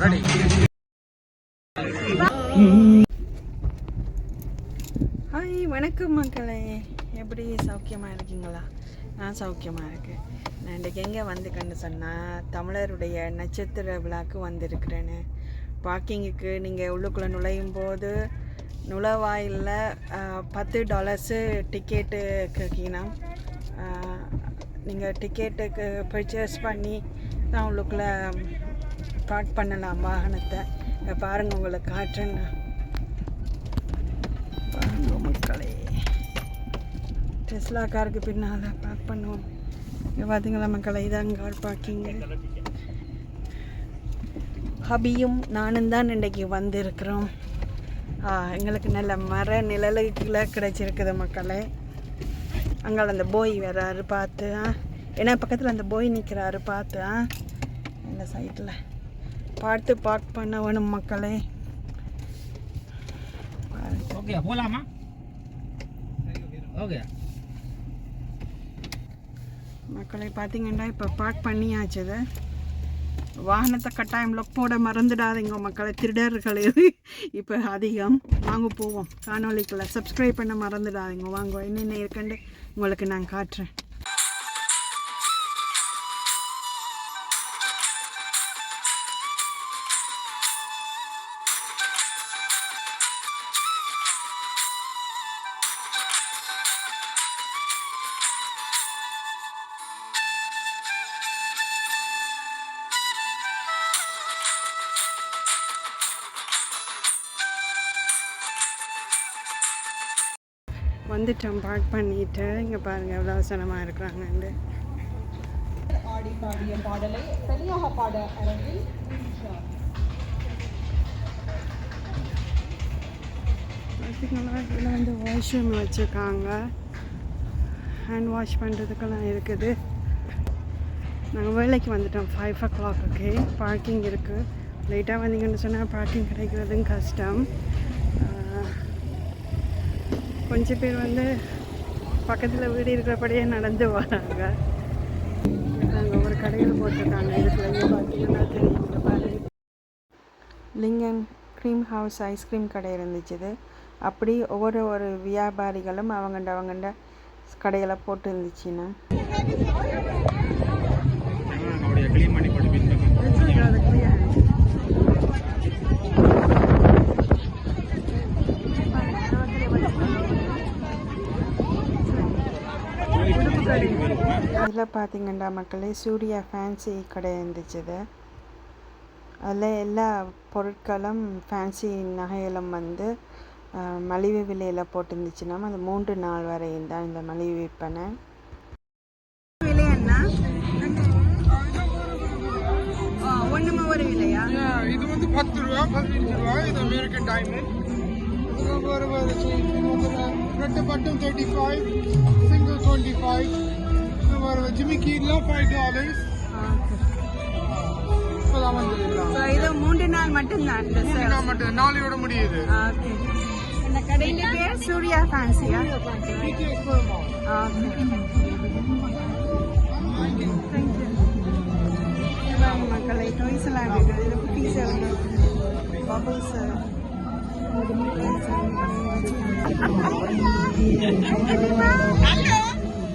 Ready hi வணக்கம் மக்களே. எப்படி சௌக்கியமாக இருக்கீங்களா? நான் சௌக்கியமாக இருக்கேன். நான் இன்றைக்கு எங்கே வந்துக்கன்னு சொன்னால் தமிழருடைய நட்சத்திர விழாக்கு வந்திருக்கிறேன்னு. பார்க்கிங்குக்கு நீங்கள் உள்ளுக்குள்ளே நுழையும் போது நுழைவாயிலில் பத்து டாலர்ஸு டிக்கெட்டு கேட்கணும் நீங்கள் டிக்கெட்டுக்கு பர்ச்சேஸ் பண்ணி தான் உள்ளுக்குள்ளே பார்க் பண்ணலாம் வாகனத்தை. பாருங்கள் பாருங்க உங்களுக்கு காட்டுறேன்னு பாருங்க மக்களே. டெஸ்லா காருக்கு பின்னால் பார்க் பண்ணுவோம். இங்கே பார்த்தீங்களா மக்களை? இதாங்க கார் பார்க்கிங்கு ஹபியும் நானும் தான் இன்றைக்கி வந்திருக்கிறோம். ஆ, எங்களுக்கு நல்ல மர நிழலுக்குள்ள கிடைச்சிருக்குது மக்களே. அங்கே அந்த போய் வர்றாரு பார்த்து ஆ. ஏன்னா பக்கத்தில் அந்த போய் நிற்கிறாரு பார்த்து ஆ. இந்த சைட்டில் பார்த்து பார்க் பண்ண வேணும் மக்களே. ஓகே போலாமா? ஓகே. மக்களை பார்த்தீங்கன்னா இப்போ பார்க் பண்ணியாச்சு இது. வாகனத்தை கட்டாயம் லொக் போட மறந்துடாதீங்க மக்களை திருடர்கள். இப்போ அதிகம். வாங்க போவோம். காணொளிக்குள்ள சப்ஸ்கிரைப் பண்ண மறந்துடாதீங்க. வாங்க என்னென்ன இருக்குன்னு உங்களுக்கு நான் காட்டுறேன். வந்துட்டோம். பார்க் பண்ணிட்டு இங்கே பாருங்கள் எவ்வளோ அவசரமாக இருக்கிறாங்கன்னு. ஆடி பாடிய பாடலை பாட அரங்கில் இதில் வந்து வாஷ்ரூம் வச்சுருக்காங்க. ஹேண்ட் வாஷ் பண்ணுறதுக்கெல்லாம் இருக்குது. நாங்கள் வேலைக்கு வந்துட்டோம் ஃபைவ் ஓ கிளாக்கு பார்க்கிங் இருக்குது லேட்டாக வந்தீங்கன்னு சொன்னால் பார்க்கிங் கிடைக்கிறதும் கஷ்டம். கொஞ்சம் பேர் வந்து பக்கத்தில் வீடு இருக்கிறபடியே நடந்து வராங்க அங்கே ஒரு கடையில் போட்டிருக்காங்க. பார்த்தீங்கன்னா தெரியும். லிங்கன் க்ரீம் ஹவுஸ் ஐஸ்கிரீம் கடை இருந்துச்சு அப்படி ஒவ்வொரு ஒரு வியாபாரிகளும் அவங்கண்ட அவங்கண்ட கடைகளை போட்டு இருந்துச்சுன்னா அவருடைய க்ளீன் பண்ணி போட்டு இதில் பார்த்தீங்கன்னா மக்களே சூர்யா ஃபேன்சி கடை இருந்துச்சு இது. அதில் எல்லா பொருட்களும் ஃபேன்சி நகைகளும் வந்து மலிவு விலையில் போட்டுருந்துச்சுன்னா அது மூன்று நாள் வரையும் தான் இந்த மலிவு விற்பனை. இது வந்து பத்து ரூபா பதினஞ்சு ரூபா இது அமெரிக்கன் டைமண்ட் வேறு வேறு ரெண்டு பட்டம் thirty five single twenty five வேறு ஜிம்மி கீழ் ஃபைவ் டாலர்ஸ் இப்போதான் வந்துருக்கலாம் இது மூன்று நாள் மட்டும்தான் இந்த sale. நான் மட்டும் நாளையோட முடியுது ஓகே இந்த கடையில் பேர் சூர்யா ஃபேன்சியா BTS Burma. மக்களை டாய்ஸ் எல்லாம் இருக்குது இதில் குட்டீஸ் bubbles Hello,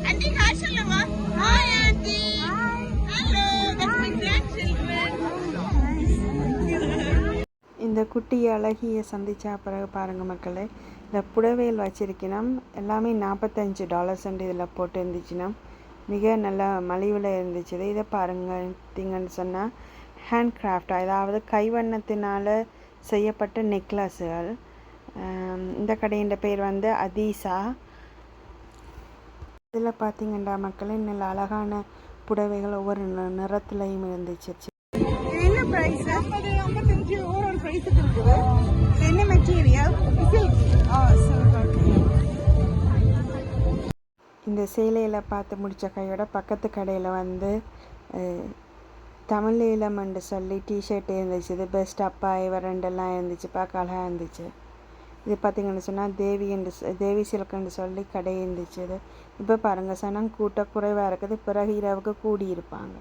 Auntie Hi, Auntie. Hello, that's my grandchildren. இந்த குட்டி அழகிய சந்திச்சா பிறகு பாருங்கள் மக்களே இந்த புடவையில் வச்சிருக்கணும் எல்லாமே நாற்பத்தஞ்சு டாலர்ஸ் இதில் போட்டு இருந்துச்சுன்னா மிக நல்ல மலிவில் இருந்துச்சு இதை பாருங்க திங்கன்னு சொன்னால் ஹேண்ட் கிராஃப்ட் அதாவது கைவண்ணத்தினால் செய்யப்பட்ட நெக்லஸுகள். இந்த கடையின் பேர் வந்து அதீசா. இதில் பார்த்தீங்கன்னா மக்களே நல்ல அழகான புடவைகள் ஒவ்வொரு நிறத்துலையும் இருந்துச்சு. என்ன ப்ரைஸ் ஐம்பது ஐம்பத்தஞ்சு ஒரு ஒரு பிரைஸுக்கு இருக்குது. என்ன மெட்டீரியல் இந்த சேலையில் பார்த்து முடித்த கையோட பக்கத்து கடையில் வந்து தமிழீழம் என்று சொல்லி டிஷர்ட் இருந்துச்சு. இது பெஸ்ட் அப்பா இவரெண்டெல்லாம் இருந்துச்சு. பார்க்க அழகாக இருந்துச்சு. இது பார்த்தீங்கன்னு சொன்னால் தேவி என்று தேவி சில்க்குன்னு சொல்லி கடை இருந்துச்சு இது. இப்போ பாருங்கள் சொன்னால் கூட்ட குறைவாக இருக்குது. பிறகு இரவுக்கு கூடியிருப்பாங்க.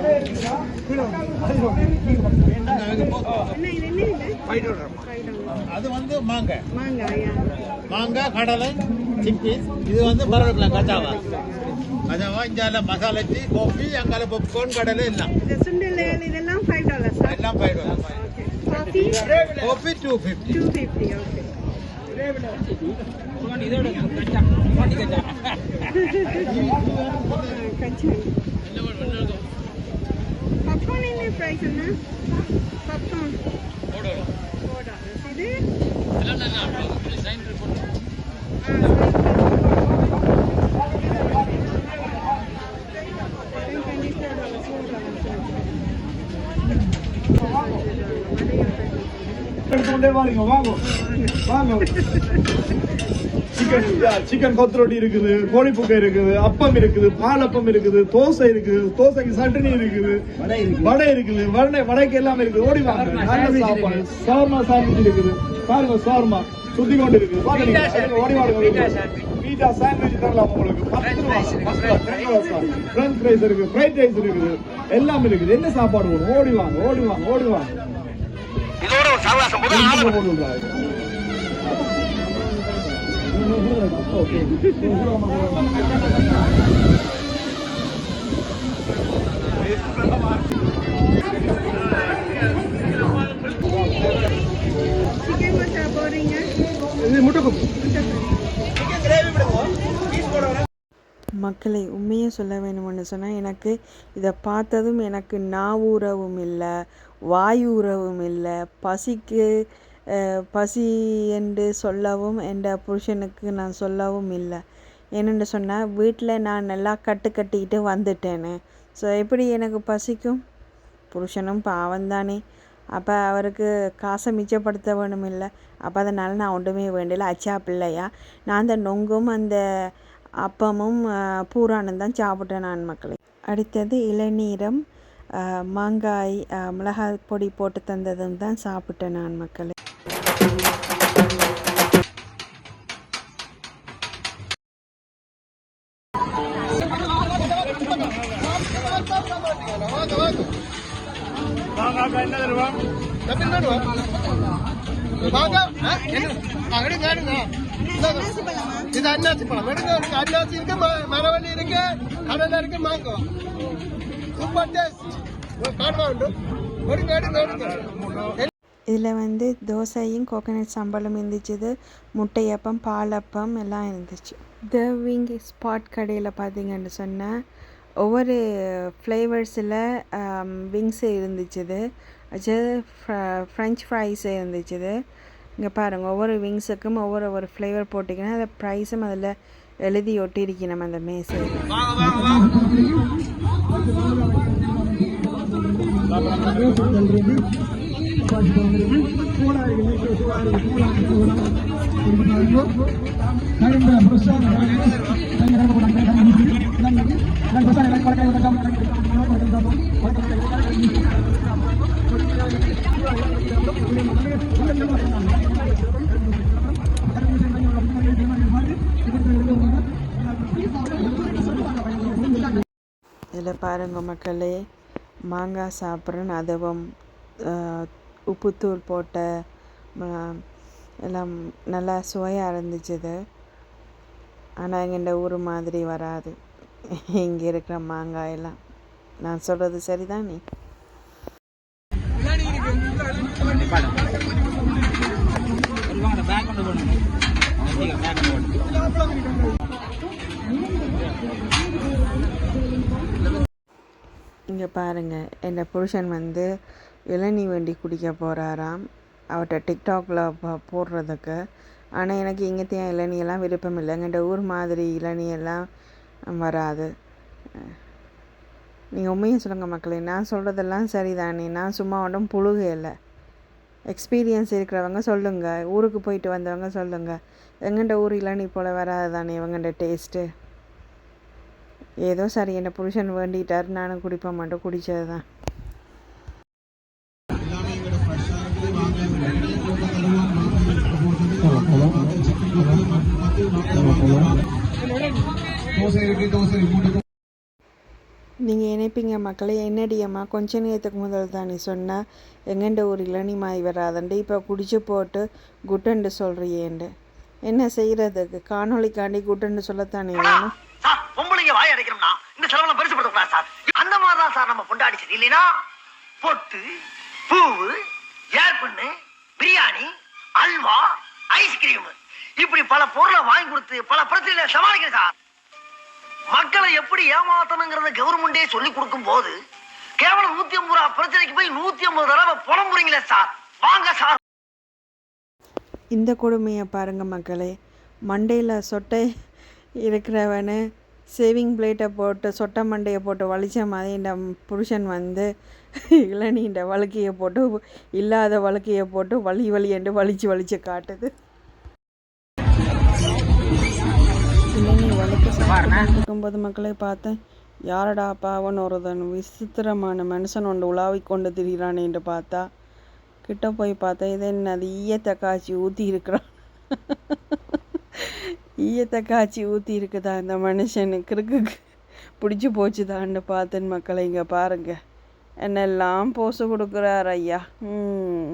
Thank அது வந்து மாங்காய் மாங்காயா கடலை சிப்பீஸ் இது வந்து பரவாயில்ல கஜாவா. கஜாவா இங்கால மசாலா டீ காஃபி அங்கால பாப்கார்ன் கடலை எல்லாம். இதெல்லாம் ஃபைவ் டாலர்ஸ் எல்லாம் five dollar coffee two fifty two fifty okay இதோட கச்சா பாட்டி கச்சா கச்சி பாப்கார்ன் என்ன? ப்ரைஸ் என்ன பாப்கார்ன் ஃபோர் டாலர்ஸ் இது? எடுத்துக்கொண்டே வாங்க வாங்க வாங்க சிக்கன் சிக்கன் கொத்தரொட்டி இருக்குது கோழிப்புக்கை இருக்குது அப்பம் இருக்குது பாலப்பம் இருக்குது தோசை இருக்குது தோசைக்கு சட்னி இருக்குது வடை இருக்குது. வடை வடைக்கு எல்லாம் இருக்குது. ஓடி வாங்க. நல்ல சாப்பாடு. சவர்மா சாண்ட்விச் இருக்குது. பாருங்க சவர்மா சுத்தி கொண்டு இருக்குது பாருங்க அதுக்கு ஓடி வாங்க பீட்டா சாண்ட்விச் தரலாம் உங்களுக்கு. பத்து ரூபா ஃப்ரெஞ்ச் ஃப்ரைஸ் இருக்கு ஃப்ரைட் ரைஸ் இருக்குது. எல்லாம் இருக்குது. என்ன சாப்பாடு ஓடி வாங்க ஓடி வாங்க ஓடி வாங்க. போட்டு மக்களை உண்மையை சொல்ல வேணும்னு சொன்னால் எனக்கு இதை பார்த்ததும் எனக்கு நாவூரவும் இல்லை வாயூரவும் இல்லை பசிக்கு பசி என்று சொல்லவும் என் புருஷனுக்கு நான் சொல்லவும் இல்லை. என்னென்னு சொன்னால் வீட்டில் நான் நல்லா கட்டு கட்டிக்கிட்டு வந்துட்டேன்னு ஸோ எப்படி எனக்கு பசிக்கும்? புருஷனும் பாவம் தானே அப்போ அவருக்கு காசை மிச்சப்படுத்த வேணும் இல்லை. அப்போ அதனால் நான் ஒன்றுமே வேண்டல அச்சா பிள்ளையா. நான் அந்த நொங்கும் அந்த அப்பமும் பூரானும் தான் சாப்பிட்டேன் நான் மக்களை. அடுத்தது இளநீரம் மாங்காய் மிளகாய் பொடி போட்டு தந்ததும் தான் சாப்பிட்டேன் நான் மக்களை. இது அன்னாசி பழம் எடுங்க எடுங்க இருக்கு மரவள்ளி இருக்கு கடலை இருக்கு மாங்கோ சூப்பர் டேஸ்ட் காணுமா உண்டு எடுங்க எடுங்க எடுங்க இதில் வந்து தோசையும் கோகனட் சம்பளம் இருந்துச்சு. முட்டையப்பம் பாலப்பம் எல்லாம் இருந்துச்சு. த விங் ஸ்பாட் கடையில் பார்த்தீங்கன்னு சொன்னால் ஒவ்வொரு ஃப்ளேவர்ஸில் விங்ஸ் um, இருந்துச்சுது அது ஃப்ரெஞ்ச் ஃப்ரைஸ் இருந்துச்சுது இங்கே பாருங்கள் ஒவ்வொரு விங்ஸுக்கும் ஒவ்வொரு ஒவ்வொரு ஃப்ளேவர் போட்டிங்கன்னா அந்த ப்ரைஸும் அதில் எழுதி ஒட்டியிருக்கணும் அந்த மேசையில் இதில் பாருங்க மக்களே மாங்காய் சாப்பிட்றேன்னு அதுவும் உப்புத்தூள் போட்ட எல்லாம் நல்லா சுவையாக இருந்துச்சு இது. ஆனால் எங்கள் ஊர் மாதிரி வராது. இங்கே இருக்கிற மாங்காய் எல்லாம். நான் சொல்கிறது சரிதானே வாங்க இங்கே பாருங்கள் என் புருஷன் வந்து இளநீ வண்டி குடிக்க போகிறாராம் அவர்கிட்ட டிக்டாக்ல போடுறதுக்கு. ஆனால் எனக்கு இங்கத்தையும் இளநியெல்லாம் விருப்பம் இல்லை எங்கள்கிட்ட ஊர் மாதிரி இளநியெல்லாம் வராது. நீங்கள் உண்மையை சொல்லுங்கள் மக்களே. நான் சொல்கிறதெல்லாம் சரிதானே. நான் சும்மா ஒன்றும் புழுக இல்லை. எக்ஸ்பீரியன்ஸ் இருக்கிறவங்க சொல்லுங்கள் ஊருக்கு போயிட்டு வந்தவங்க சொல்லுங்கள் எங்கள்கிட்ட ஊர் இளநீ போல் வராது தானே இவங்கள்ட டேஸ்ட்டு ஏதோ சரி என்னை புருஷன் வேண்டிட்டார். நானும் குடிப்ப மாட்டோம் குடித்தது தான் நீங்கள் இணைப்பீங்க மக்களே என்னடியம்மா? கொஞ்ச நேரத்துக்கு முதல் தான் நீ சொன்ன எங்கண்ட ஒரு இளநிமாய் வராதண்டு இப்போ குடிச்சு போட்டு குட்டண்டு சொல்கிறியேண்டு என்ன செய்கிறதுக்கு காணொளிக்காண்டி குட்டண்டு சொல்லத்தானே வேணும்? சார் பொம்பளைங்க வாய் அடைக்கணும்னா இந்த செலவெல்லாம் பெருசு சார். அந்த மாதிரி தான் சார் நம்ம கொண்டாடி சரி இல்லைன்னா பொட்டு பூவு ஏர்பண்ணு பிரியாணி அல்வா ஐஸ்கிரீம். இப்படி பல பொருளை வாங்கி கொடுத்து பல பிரச்சனைகளை சமாளிக்கிறேன் சார். மக்களை எப்படி ஏமாத்தணுங்கிறத கவர்மெண்டே சொல்லி கொடுக்கும் போது கேவலம் நூத்தி ஐம்பது ரூபா பிரச்சனைக்கு போய் நூத்தி ஐம்பது தடவை புலம்புறீங்களே சார். வாங்க சார். இந்த கொடுமையை பாருங்க மக்களே. மண்டையில் சொட்டை இருக்கிறவனு சேவிங் பிளேட்டை போட்டு சொட்டை மண்டையை போட்டு வலிச்ச மாதிரி இந்த புருஷன் வந்து இளநீண்ட வழுக்கையை போட்டு இல்லாத வழுக்கையை போட்டு வலி வலி என்று வலிச்சு வலிச்சு காட்டுது. இருக்கும்போது மக்களை பார்த்தேன் யாரடா பாவன் ஒருதன் விசித்திரமான மனுஷன் ஒன்று உலாவிக் கொண்டு திரிகிறான் என்று பார்த்தா கிட்ட போய் பார்த்தா இதே என்னது ஈயத்தை காய்ச்சி ஊற்றி இருக்கிறான். ஈயத்தை காய்ச்சி ஊற்றி இருக்குதா இந்த மனுஷன் கிறுக்கு பிடிச்சி போச்சுதான்னு பார்த்தேன் மக்களை இங்கே பாருங்க. என்னெல்லாம் போச கொடுக்குறார் ஐயா. ம்.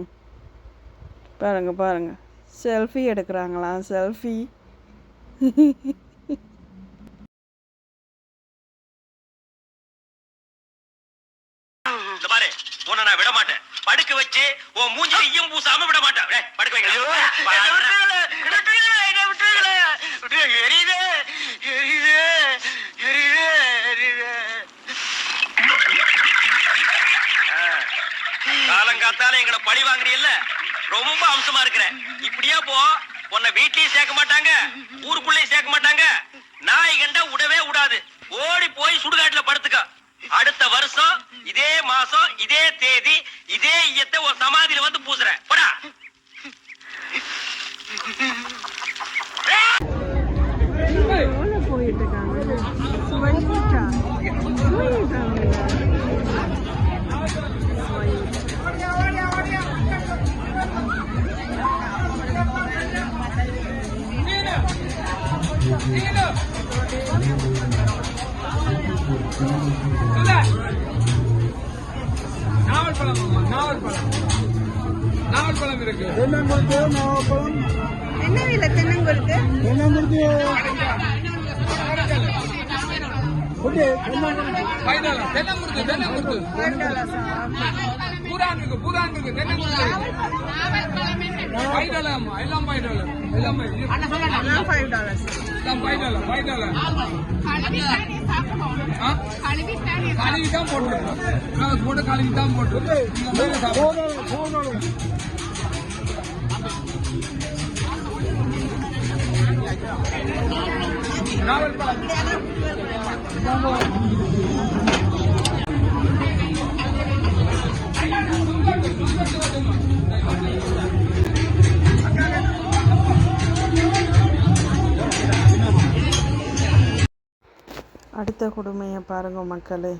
பாருங்க பாருங்க. செல்ஃபி எடுக்கிறாங்களாம் செல்ஃபி. உன் மூஞ்சில ஈயம் பூசாம விட மாட்டேன். டேய், படுக்க வைங்க. காலங்காத்தால எங்களை பழி வாங்குறீல்ல? ரொம்ப அம்சமா இருக்கிற. இப்படியே போ. உன்னை வீட்லயும் சேர்க்க மாட்டாங்க ஊருக்குள்ளேயும் சேர்க்க மாட்டாங்க. நாய் கண்டா விடவே விடாது ஓடி போய் சுடுகாட்டுல படுத்துக்க. அடுத்த வருஷம் இதே மாசம் இதே தேதி இதே ஒரு சமாதியில வந்து பூசுறேன். பழம். நாவல் பழம். நாவல் பழம் இருக்கு. தென்னங்குருத்து நாவப்பழம் என்ன விலை? தென்னங்குருக்கு தென்னங்குருத்து தென்னங்குருத்து தென்னங்குருத்து தென்னங்குருத்து பூரான் இருக்கு பூரான் இருக்கு தென்னங்குருத்து பைனாலம் எல்லாம் பைனாலம் எல்லாம் ஃபைவ் எல்லாம் கழுவி தான் போட்டுருக்கோம் நாங்கள் போட்டு கழுவி தான் போட்டுருக்கோம் நாவல் பழம் அடுத்த கொடுமையை பாருங்க மக்களே.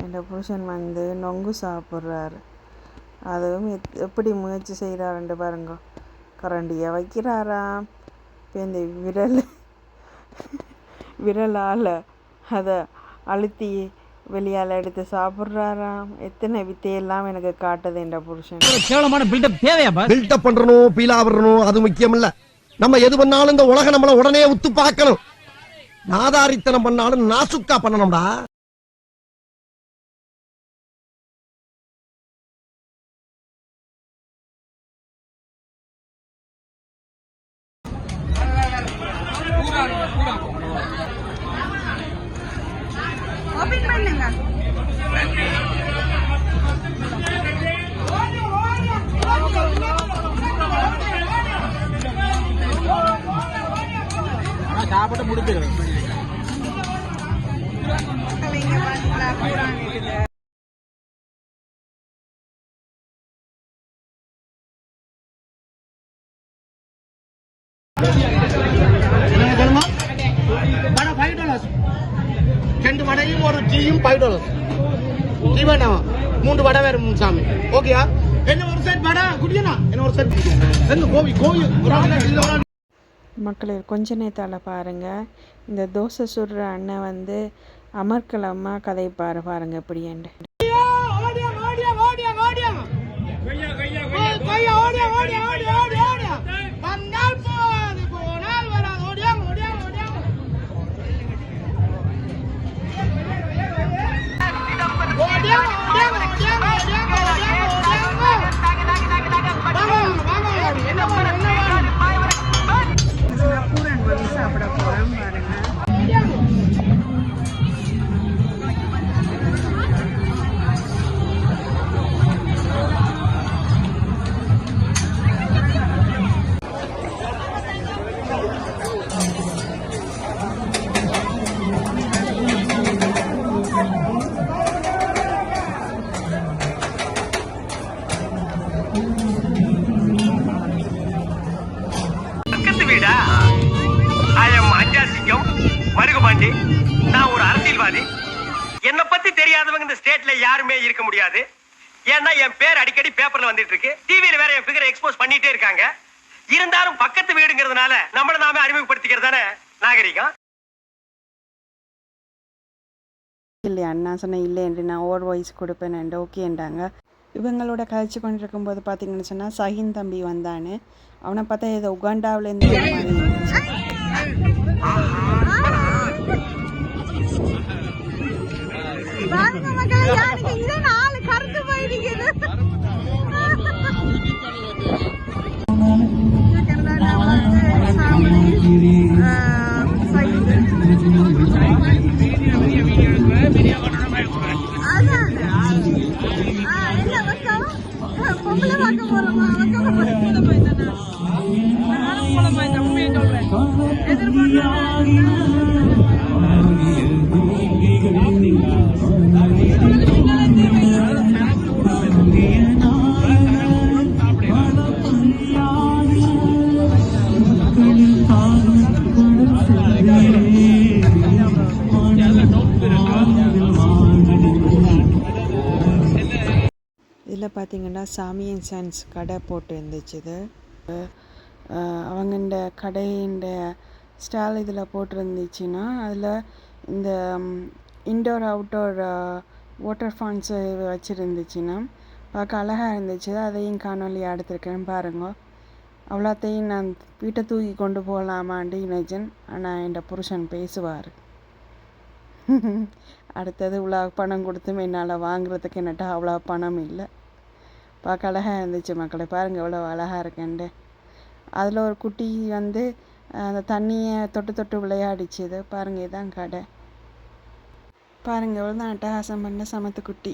என் புருஷன் வந்து நொங்கு சாப்பிட்றாரு. அதுவும் எத்- எப்படி முயற்சி செய்கிறாருன்ட்டு பாருங்க. கரண்டியை வைக்கிறாராம் இப்போ இந்த விரல் விரலால் அதை அழுத்தி வெளியால் எடுத்து சாப்பிட்றாராம் எத்தனை வித்தையெல்லாம் எனக்கு காட்டுது என் புருஷன். பில்டப் பண்றணும் பீலா விடணும் அது முக்கியம் இல்ல நம்ம எது பண்ணாலும் இந்த உலகம் நம்மள உடனே உத்து பார்க்கணும். நாதாரித்தனம் பண்ணாலும் நாசுக்கா பண்ணணும்டா. சாப்பிட்டு வடை ஃபைவ் டாலர்ஸ் ரெண்டு வடையும் ஒரு டீயும் ஃபைவ் டாலர்ஸ் டீ வேண்டாம் மூன்று வடை வேற சாமி ஓகேயா என்ன ஒரு செட் வடை குடியண்ணா என்ன ஒரு செட் என்ன கோவி கோவி ஒரு ஒரு மக்களே கொஞ்ச நேரத்தால் பாருங்கள் இந்த தோசை சுடுற அண்ணன் வந்து அமர்க்கலம்மா கதை பாரு பாருங்கள் எப்படியாண்டு ஏன்னா என் பேர் அடிக்கடி பேப்பர்ல வந்துட்டு இருக்கு டிவியில வேற என் ஃபிகரை எக்ஸ்போஸ் பண்ணிட்டே இருக்காங்க. இருந்தாலும் பக்கத்து வீடுங்கிறதுனால நம்மள நாமே அறிமுகப்படுத்திக்கிறது தானே நாகரிகம்? இல்லை அண்ணா சொன்னேன் இல்லை என்று நான் ஓவர் வாய்ஸ் கொடுப்பேன் அண்ட் ஓகேன்றாங்க இவங்களோட கழிச்சு கொண்டு இருக்கும்போது பார்த்தீங்கன்னு சொன்னால் சஹின் தம்பி வந்தானு அவனை பார்த்தா ஏதோ உகாண்டாவிலேருந்து மாதிரி siguiendo. இதில் பார்த்தீங்கன்னா சாமி கடை போட்டு இருந்துச்சு அவங்கண்ட கடையின் ஸ்டால் இதில் போட்டிருந்துச்சுன்னா அதில் இந்த இன்டோர் அவுட்டோர் வாட்டர் ஃபான்ஸு வச்சுருந்துச்சுன்னா பார்க்க அழகாக இருந்துச்சு அதையும் காணொலியாக எடுத்திருக்கேன் பாருங்க. அவ்வளோத்தையும் நான் வீட்டை தூக்கி கொண்டு போகலாமான்ட்டு இனஜன் ஆனால் என் புருஷன் பேசுவார். அடுத்தது இவ்வளோ பணம் கொடுத்தும் என்னால் வாங்குறதுக்கு என்னட்ட அவ்வளோ பணம் இல்லை. பார்க்க அழகாக இருந்துச்சு மக்களை. பாருங்கள் எவ்வளோ அழகாக இருக்கேன்ட்டு. அதில் ஒரு குட்டி வந்து அந்த தண்ணியை தொட்டு தொட்டு விளையாடிச்சு இது பாருங்கள் இதான் கடை. பாருங்கள் எவ்வளோ தான் அட்டகாசம் பண்ண சமத்து குட்டி.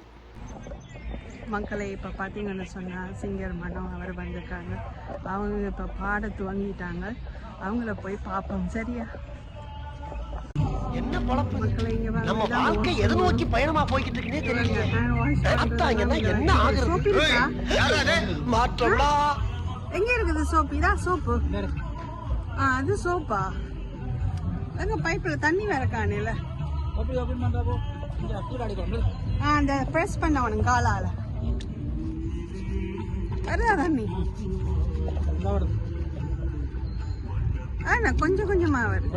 மக்களை இப்போ பார்த்தீங்கன்னு சொன்னால் சிங்கர் மனம் அவர் வந்திருக்காங்க. அவங்க இப்போ பாட துவங்கிட்டாங்க. அவங்கள போய் பார்ப்போம் சரியா? என்ன பொழப்பு மக்களை இங்க. நம்ம வாழ்க்கை எதை நோக்கி பயணமா போய்கிட்டு இருக்குன்னே தெரியல என்ன ஆகுறது? மாற்றம்டா. எங்க இருக்குது சோப்பு இதான் சோப்பு ஆ அது சோப்பா எங்க பைப்ல தண்ணி வேற காணையில ஆ அந்த பிரஸ் பண்ண உனக்கு காலால. வருதா தண்ணி? ஆனா கொஞ்சம் கொஞ்சமா வருது.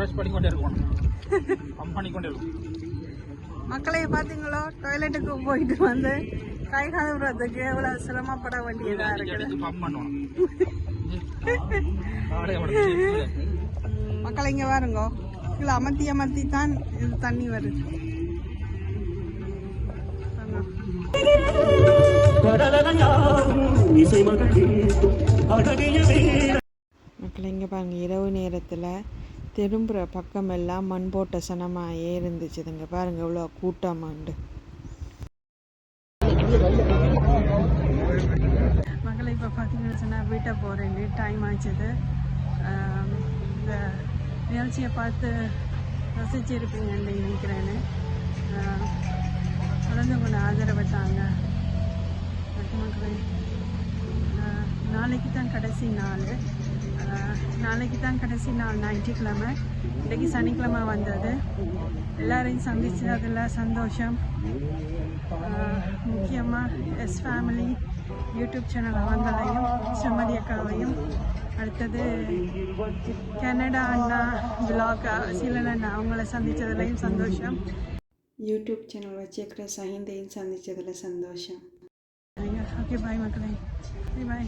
மக்களை பாத்தீங்களோ டாய்லெட்டுக்கு போயிட்டு வந்து கை கழுவுறதுக்கு எவ்வளவு சிரமப்பட வேண்டியதா இருக்குது? மக்கள் இங்க பாருங்க. இல்ல அமர்த்தி அமர்த்தி தான் இது தண்ணி வருது. மக்கள் இங்கே பாருங்க இரவு நேரத்தில் திரும்புகிற பக்கமெல்லாம் மண் போட்ட சனமாயே இருந்துச்சுதுங்க. பாருங்க இவ்வளோ கூட்டமாண்டு. மகளை இப்போ பார்த்தீங்கன்னு சொன்னால் வீட்டை போகிறேன் டைம் ஆச்சுது. இந்த நிகழ்ச்சியை பார்த்து ரசிச்சிருப்பீங்கன்னு நினைக்கிறேன்னு தொடர்ந்து கொஞ்சம் ஆதரவு தாங்க. நாளைக்கு தான் கடைசி நாள். நாளைக்கு தான் கடைசி நாள் ஞாயிற்றுக்கிழமை. இன்றைக்கி சனிக்கிழமை வந்தது. எல்லாரையும் சந்திச்சு அதில் சந்தோஷம். முக்கியமாக எஸ் ஃபேமிலி யூடியூப் சேனல் அவங்களையும் சுமதி அக்காவையும். அடுத்தது கனடா அண்ணா விலாக் சீலன் அண்ணா அவங்கள சந்தித்ததுலையும் சந்தோஷம். யூடியூப் சேனல் வச்சிருக்கிற சஹிந்தையும் சந்தித்ததில் சந்தோஷம். ஓகே பாய் மக்களே. பாய்